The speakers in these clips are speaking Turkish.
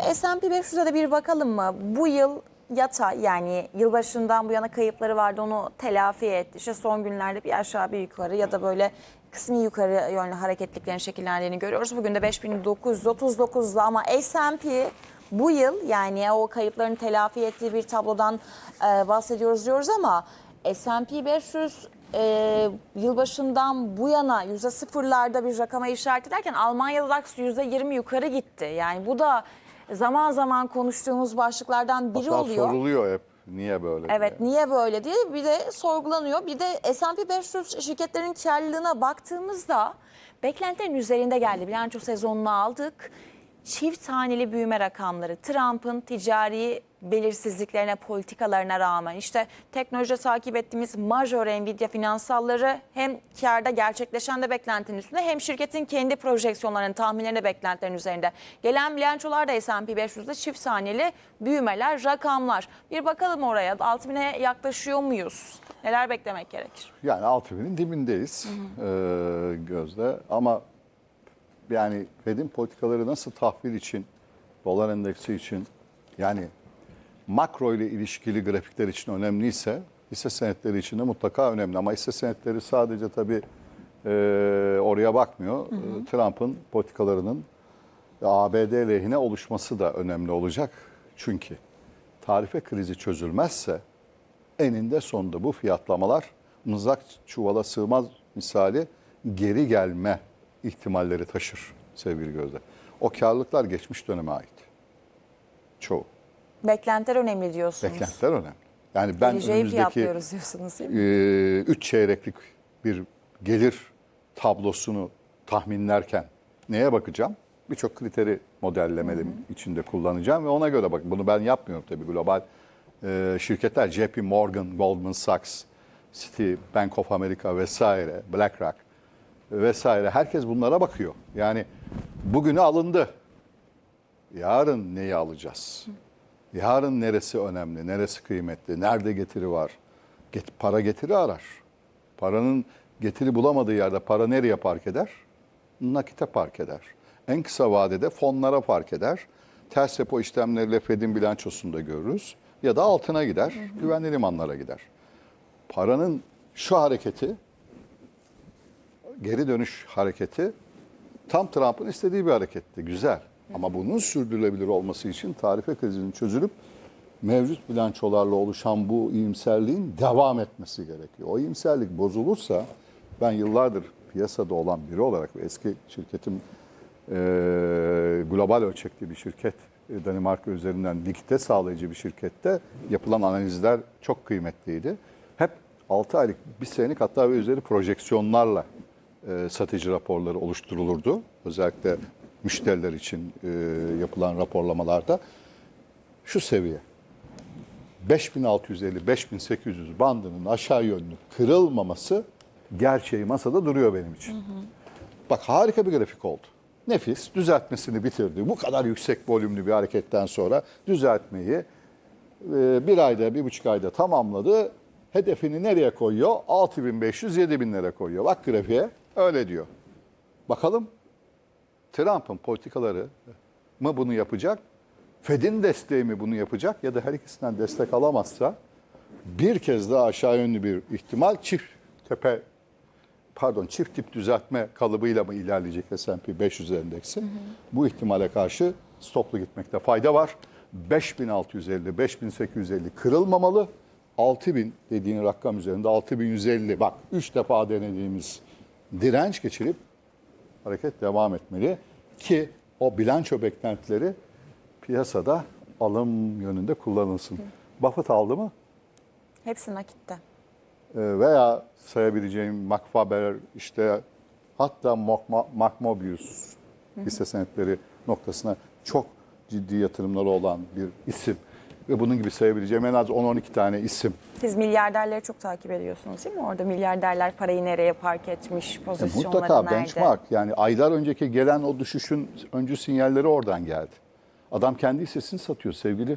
S&P 500'e de bir bakalım mı? Bu yıl yatay yani yılbaşından bu yana kayıpları vardı onu telafi etti. İşte son günlerde bir aşağı bir yukarı ya da böyle kısmi yukarı yönlü hareketliklerin şekillendiğini görüyoruz. Bugün de 5939'da ama S&P bu yıl yani o kayıpların telafi ettiği bir tablodan e, bahsediyoruz diyoruz ama S&P 500 e, yılbaşından bu yana yüzde sıfırlarda bir rakama işaret ederken Almanya'da DAX yüzde yirmi yukarı gitti. Yani bu da zaman zaman konuştuğumuz başlıklardan biri Hatta oluyor. soruluyor hep niye böyle Evet diye. niye böyle diye bir de sorgulanıyor. Bir de S&P 500 şirketlerin karlılığına baktığımızda beklentilerin üzerinde geldi. Bilanço sezonunu aldık. Çift taneli büyüme rakamları Trump'ın ticari belirsizliklerine, politikalarına rağmen işte teknolojide takip ettiğimiz major Nvidia finansalları hem karda gerçekleşen de beklentinin üstünde hem şirketin kendi projeksiyonlarının, tahminlerine beklentilerin üzerinde. Gelen bilançolarda S&P 500'de çift taneli büyümeler, rakamlar. Bir bakalım oraya 6000'e yaklaşıyor muyuz? Neler beklemek gerekir? Yani 6000'in dibindeyiz e, gözde ama yani Fed'in politikaları nasıl tahvil için, dolar endeksi için yani makro ile ilişkili grafikler için önemliyse hisse senetleri için de mutlaka önemli. Ama hisse senetleri sadece tabii e, oraya bakmıyor. E, Trump'ın politikalarının ABD lehine oluşması da önemli olacak. Çünkü tarife krizi çözülmezse eninde sonunda bu fiyatlamalar mızrak çuvala sığmaz misali geri gelme ihtimalleri taşır sevgili Gözde. O karlılıklar geçmiş döneme ait. Çoğu. Beklentiler önemli diyorsunuz. Beklentiler önemli. Yani ben Geleceği önümüzdeki diyorsunuz değil mi? e, üç çeyreklik bir gelir tablosunu tahminlerken neye bakacağım? Birçok kriteri modellemelerim içinde kullanacağım ve ona göre bak bunu ben yapmıyorum tabii global e, şirketler JP Morgan, Goldman Sachs, Citi, Bank of America vesaire, BlackRock vesaire herkes bunlara bakıyor. Yani bugünü alındı. Yarın neyi alacağız? Yarın neresi önemli, neresi kıymetli, nerede getiri var? Get, para getiri arar. Paranın getiri bulamadığı yerde para nereye park eder? Nakite park eder. En kısa vadede fonlara park eder. Ters repo işlemleriyle Fed'in bilançosunda görürüz. Ya da altına gider, güvenli limanlara gider. Paranın şu hareketi, geri dönüş hareketi tam Trump'ın istediği bir hareketti. Güzel. Ama bunun sürdürülebilir olması için tarife krizinin çözülüp mevcut bilançolarla oluşan bu iyimserliğin devam etmesi gerekiyor. O iyimserlik bozulursa ben yıllardır piyasada olan biri olarak ve eski şirketim e, global ölçekli bir şirket Danimarka üzerinden likite sağlayıcı bir şirkette yapılan analizler çok kıymetliydi. Hep 6 aylık, bir senelik hatta ve üzeri projeksiyonlarla e, strateji raporları oluşturulurdu. Özellikle müşteriler için e, yapılan raporlamalarda şu seviye 5650-5800 bandının aşağı yönlü kırılmaması gerçeği masada duruyor benim için. Bak harika bir grafik oldu. Nefis düzeltmesini bitirdi. Bu kadar yüksek volümlü bir hareketten sonra düzeltmeyi e, bir ayda, bir buçuk ayda tamamladı. Hedefini nereye koyuyor? 6500-7000'lere koyuyor. Bak grafiğe öyle diyor. Bakalım Trump'ın politikaları mı bunu yapacak? Fed'in desteği mi bunu yapacak? Ya da her ikisinden destek alamazsa bir kez daha aşağı yönlü bir ihtimal çift tepe pardon çift tip düzeltme kalıbıyla mı ilerleyecek S&P 500 endeksi? Bu ihtimale karşı stoplu gitmekte fayda var. 5650 5850 kırılmamalı. 6000 dediğin rakam üzerinde 6150 bak 3 defa denediğimiz direnç geçirip hareket devam etmeli ki o bilanço beklentileri piyasada alım yönünde kullanılsın. Buffett aldı mı? Hepsi nakitte. Ee, Veya sayabileceğim Macfaber işte hatta Macmobius hisse senetleri noktasına çok ciddi yatırımları olan bir isim. Ve bunun gibi sayabileceğim en az 10-12 tane isim. Siz milyarderleri çok takip ediyorsunuz değil mi? Orada milyarderler parayı nereye park etmiş, E, pozisyonları mutlaka nerede? benchmark yani aylar önceki gelen o düşüşün öncü sinyalleri oradan geldi. Adam kendi hissesini satıyor sevgili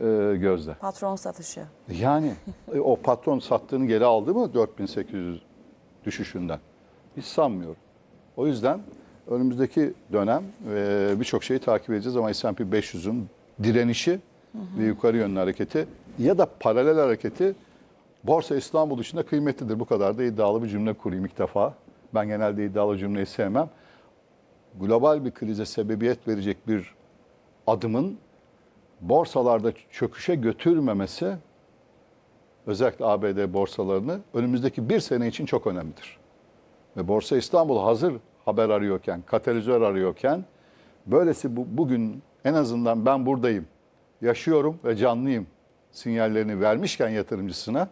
e, Gözde. Patron satışı. Yani e, o patron sattığını geri aldı mı 4800 düşüşünden? Hiç sanmıyorum. O yüzden önümüzdeki dönem e, birçok şeyi takip edeceğiz ama S&P 500'ün direnişi ve yukarı yönlü hareketi ya da paralel hareketi Borsa İstanbul dışında kıymetlidir. Bu kadar da iddialı bir cümle kurayım ilk defa. Ben genelde iddialı cümleyi sevmem. Global bir krize sebebiyet verecek bir adımın borsalarda çöküşe götürmemesi özellikle ABD borsalarını önümüzdeki bir sene için çok önemlidir. Ve Borsa İstanbul hazır haber arıyorken, katalizör arıyorken böylesi bu, bugün en azından ben buradayım, yaşıyorum ve canlıyım sinyallerini vermişken yatırımcısına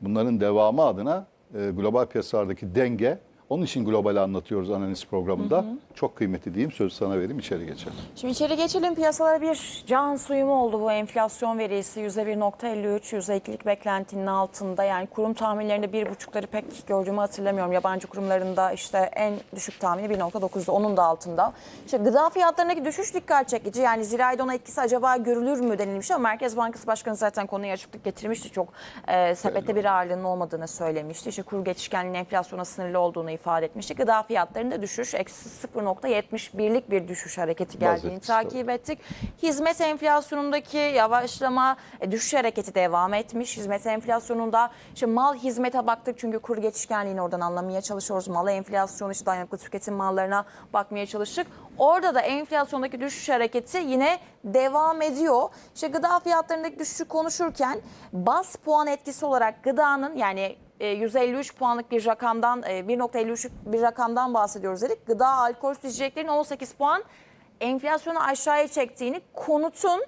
bunların devamı adına e, global piyasalardaki denge onun için global anlatıyoruz analiz programında. Çok kıymetli diyeyim. Sözü sana vereyim içeri geçelim. Şimdi içeri geçelim. Piyasalara bir can suyumu oldu bu enflasyon verisi. %1.53, %2'lik beklentinin altında. Yani kurum tahminlerinde bir buçukları pek gördüğümü hatırlamıyorum. Yabancı kurumlarında işte en düşük tahmini 1.9'da onun da altında. İşte gıda fiyatlarındaki düşüş dikkat çekici. Yani zirayda ona etkisi acaba görülür mü denilmiş ama Merkez Bankası Başkanı zaten konuya açıklık getirmişti. Çok e, sepette bir ağırlığının olmadığını söylemişti. İşte kur geçişkenliğinin enflasyona sınırlı olduğunu ifade etmişti. Gıda fiyatlarında düşüş eksi 0.71'lik bir düşüş hareketi geldiğini etkisi takip ettik. Hizmet enflasyonundaki yavaşlama, e, düşüş hareketi devam etmiş. Hizmet enflasyonunda işte mal hizmete baktık çünkü kur geçişkenliğini oradan anlamaya çalışıyoruz. Mal enflasyonu işte dayanıklı tüketim mallarına bakmaya çalıştık. Orada da enflasyondaki düşüş hareketi yine devam ediyor. İşte gıda fiyatlarındaki düşüşü konuşurken bas puan etkisi olarak gıdanın yani e, 153 puanlık bir rakamdan e, 1.53 bir rakamdan bahsediyoruz dedik. Gıda alkol içeceklerin 18 puan enflasyonu aşağıya çektiğini, konutun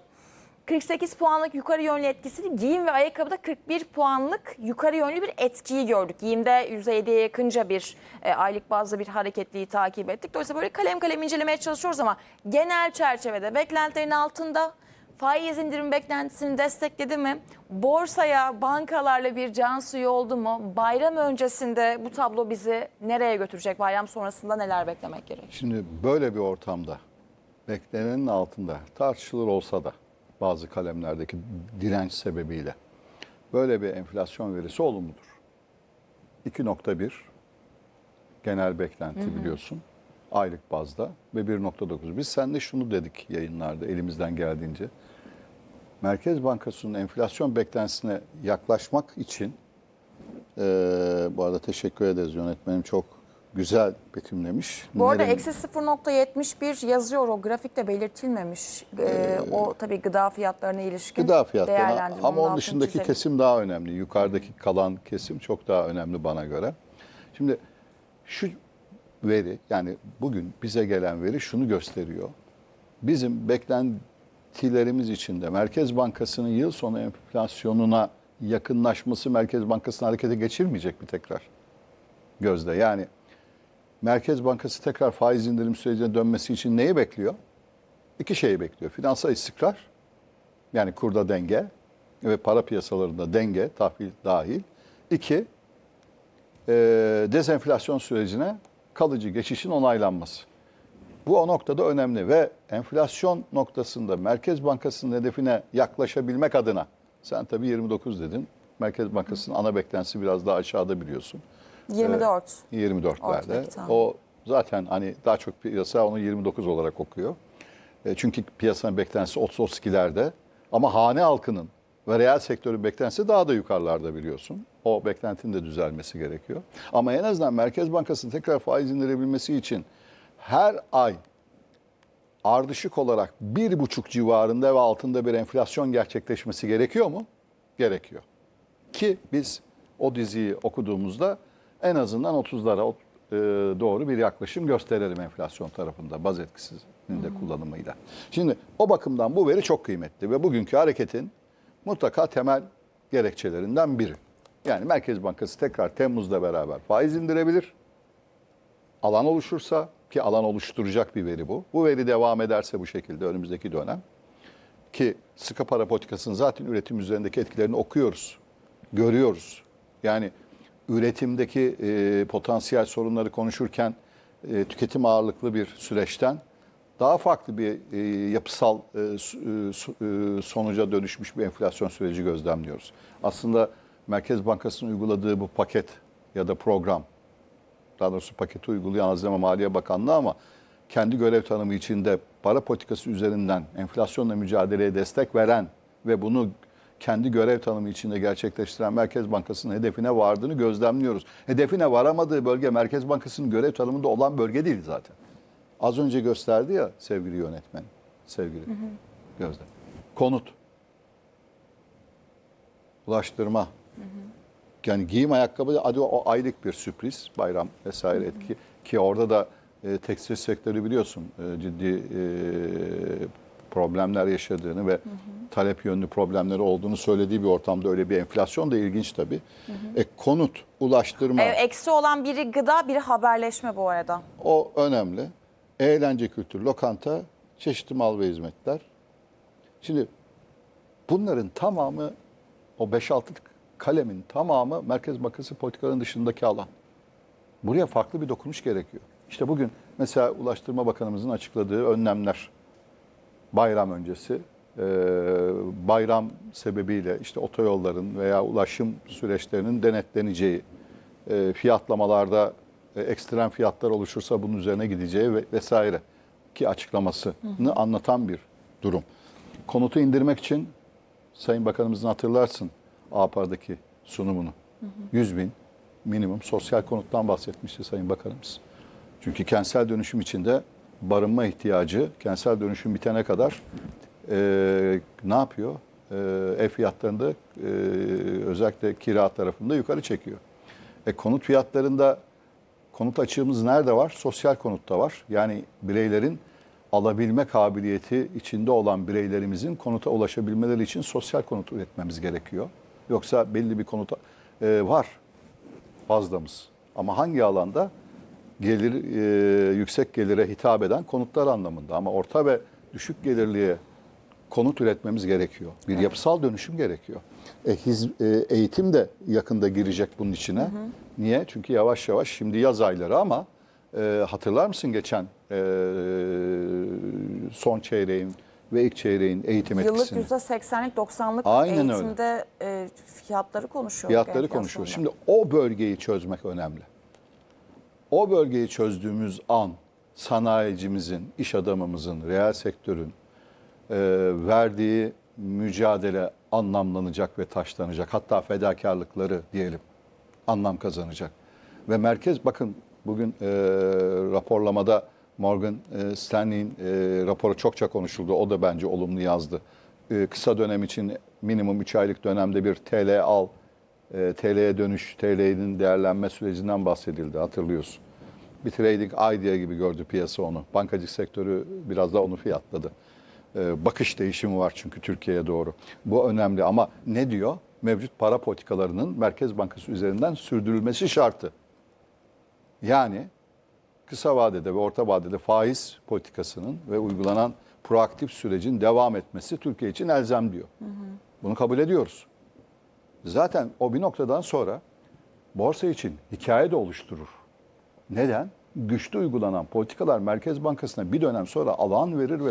48 puanlık yukarı yönlü etkisini, giyim ve ayakkabıda 41 puanlık yukarı yönlü bir etkiyi gördük. Giyimde %7'ye yakınca bir e, aylık bazda bir hareketliği takip ettik. Dolayısıyla böyle kalem kalem incelemeye çalışıyoruz ama genel çerçevede beklentilerin altında faiz indirim beklentisini destekledi mi? Borsaya, bankalarla bir can suyu oldu mu? Bayram öncesinde bu tablo bizi nereye götürecek? Bayram sonrasında neler beklemek gerek? Şimdi böyle bir ortamda beklenenin altında tartışılır olsa da bazı kalemlerdeki direnç sebebiyle böyle bir enflasyon verisi olumludur. 2.1 genel beklenti biliyorsun aylık bazda ve 1.9. Biz seninle şunu dedik yayınlarda elimizden geldiğince. Merkez Bankası'nın enflasyon beklentisine yaklaşmak için eee, bu arada teşekkür ederiz yönetmenim çok güzel betimlemiş. Bu arada Nereye- eksi 0.71 yazıyor o grafikte belirtilmemiş. Ee, o tabii gıda fiyatlarına ilişkin Gıda fiyatlarına ama onun dışındaki çizelim. kesim daha önemli. Yukarıdaki kalan kesim çok daha önemli bana göre. Şimdi şu veri yani bugün bize gelen veri şunu gösteriyor. Bizim beklentilerimiz içinde Merkez Bankası'nın yıl sonu enflasyonuna yakınlaşması Merkez Bankası'nı harekete geçirmeyecek mi tekrar? Gözde yani Merkez Bankası tekrar faiz indirim sürecine dönmesi için neyi bekliyor? İki şeyi bekliyor. Finansal istikrar yani kurda denge ve para piyasalarında denge, tahvil dahil. İki, e, dezenflasyon sürecine kalıcı geçişin onaylanması. Bu o noktada önemli ve enflasyon noktasında Merkez Bankası'nın hedefine yaklaşabilmek adına, sen tabii 29 dedin, Merkez Bankası'nın ana beklentisi biraz daha aşağıda biliyorsun. 24. 24'lerde. Ortadaki tahmin. O zaten hani daha çok piyasa onu 29 olarak okuyor. E, çünkü piyasanın beklentisi 30-32'lerde ama hane halkının ve reel sektörün beklentisi daha da yukarılarda biliyorsun. O beklentinin de düzelmesi gerekiyor. Ama en azından Merkez Bankası'nın tekrar faiz indirebilmesi için her ay ardışık olarak bir buçuk civarında ve altında bir enflasyon gerçekleşmesi gerekiyor mu? Gerekiyor. Ki biz o diziyi okuduğumuzda en azından 30'lara e, doğru bir yaklaşım gösterelim enflasyon tarafında baz etkisinin de kullanımıyla. Şimdi o bakımdan bu veri çok kıymetli ve bugünkü hareketin mutlaka temel gerekçelerinden biri. Yani Merkez Bankası tekrar Temmuz'da beraber faiz indirebilir. Alan oluşursa ki alan oluşturacak bir veri bu. Bu veri devam ederse bu şekilde önümüzdeki dönem ki sıkı para politikasının zaten üretim üzerindeki etkilerini okuyoruz, görüyoruz. Yani üretimdeki e, potansiyel sorunları konuşurken e, tüketim ağırlıklı bir süreçten daha farklı bir e, yapısal e, e, su- e, sonuca dönüşmüş bir enflasyon süreci gözlemliyoruz. Aslında Merkez Bankası'nın uyguladığı bu paket ya da program daha doğrusu paketi uygulayan Hazine Maliye Bakanlığı ama kendi görev tanımı içinde para politikası üzerinden enflasyonla mücadeleye destek veren ve bunu kendi görev tanımı içinde gerçekleştiren Merkez Bankası'nın hedefine vardığını gözlemliyoruz. Hedefine varamadığı bölge Merkez Bankası'nın görev tanımında olan bölge değil zaten. Az önce gösterdi ya sevgili yönetmen, sevgili Gözde. Konut, ulaştırma, yani giyim ayakkabı hadi o aylık bir sürpriz bayram vesaire etki ki orada da e, tekstil sektörü biliyorsun e, ciddi e, problemler yaşadığını ve talep yönlü problemleri olduğunu söylediği bir ortamda öyle bir enflasyon da ilginç tabii. E, konut, ulaştırma E, eksi olan biri gıda, biri haberleşme bu arada. o önemli. Eğlence kültür, lokanta, çeşitli mal ve hizmetler. Şimdi bunların tamamı o 5-6'lık kalemin tamamı Merkez Bankası politikalarının dışındaki alan. Buraya farklı bir dokunuş gerekiyor. İşte bugün mesela Ulaştırma Bakanımızın açıkladığı önlemler bayram öncesi e, bayram sebebiyle işte otoyolların veya ulaşım süreçlerinin denetleneceği e, fiyatlamalarda e, ekstrem fiyatlar oluşursa bunun üzerine gideceği ve vesaire ki açıklamasını anlatan bir durum. Konutu indirmek için Sayın Bakanımızın hatırlarsın APAR'daki sunumunu. 100 bin minimum sosyal konuttan bahsetmişti Sayın Bakanımız. Çünkü kentsel dönüşüm içinde barınma ihtiyacı kentsel dönüşüm bitene kadar e, ne yapıyor? E, ev fiyatlarında e, özellikle kira tarafında yukarı çekiyor. E, konut fiyatlarında konut açığımız nerede var? Sosyal konutta var. Yani bireylerin alabilme kabiliyeti içinde olan bireylerimizin konuta ulaşabilmeleri için sosyal konut üretmemiz gerekiyor. Yoksa belli bir konuta e, var fazlamız. Ama hangi alanda? Gelir e, yüksek gelire hitap eden konutlar anlamında. Ama orta ve düşük gelirliye konut üretmemiz gerekiyor. Bir yapısal dönüşüm gerekiyor. E, hiz- e, eğitim de yakında girecek bunun içine. Niye? Çünkü yavaş yavaş şimdi yaz ayları ama e, hatırlar mısın geçen e, son çeyreğin ve ilk çeyreğin eğitim Yıllık etkisini? %80'lik 90'lık Aynen öyle. eğitimde e, fiyatları konuşuyoruz. Fiyatları konuşuyoruz. Şimdi o bölgeyi çözmek önemli. O bölgeyi çözdüğümüz an sanayicimizin, iş adamımızın, reel sektörün e, verdiği mücadele anlamlanacak ve taşlanacak. Hatta fedakarlıkları diyelim anlam kazanacak. Ve merkez bakın bugün e, raporlamada Morgan e, Stanley'in e, raporu çokça konuşuldu. O da bence olumlu yazdı. E, kısa dönem için minimum 3 aylık dönemde bir TL al, e, TL'ye dönüş, TL'nin değerlenme sürecinden bahsedildi hatırlıyorsun. Bir trading idea gibi gördü piyasa onu. Bankacılık sektörü biraz da onu fiyatladı. E, bakış değişimi var çünkü Türkiye'ye doğru. Bu önemli ama ne diyor? Mevcut para politikalarının Merkez Bankası üzerinden sürdürülmesi şartı. Yani kısa vadede ve orta vadede faiz politikasının ve uygulanan proaktif sürecin devam etmesi Türkiye için elzem diyor. Bunu kabul ediyoruz. Zaten o bir noktadan sonra borsa için hikaye de oluşturur. Neden? Güçlü uygulanan politikalar Merkez Bankası'na bir dönem sonra alan verir ve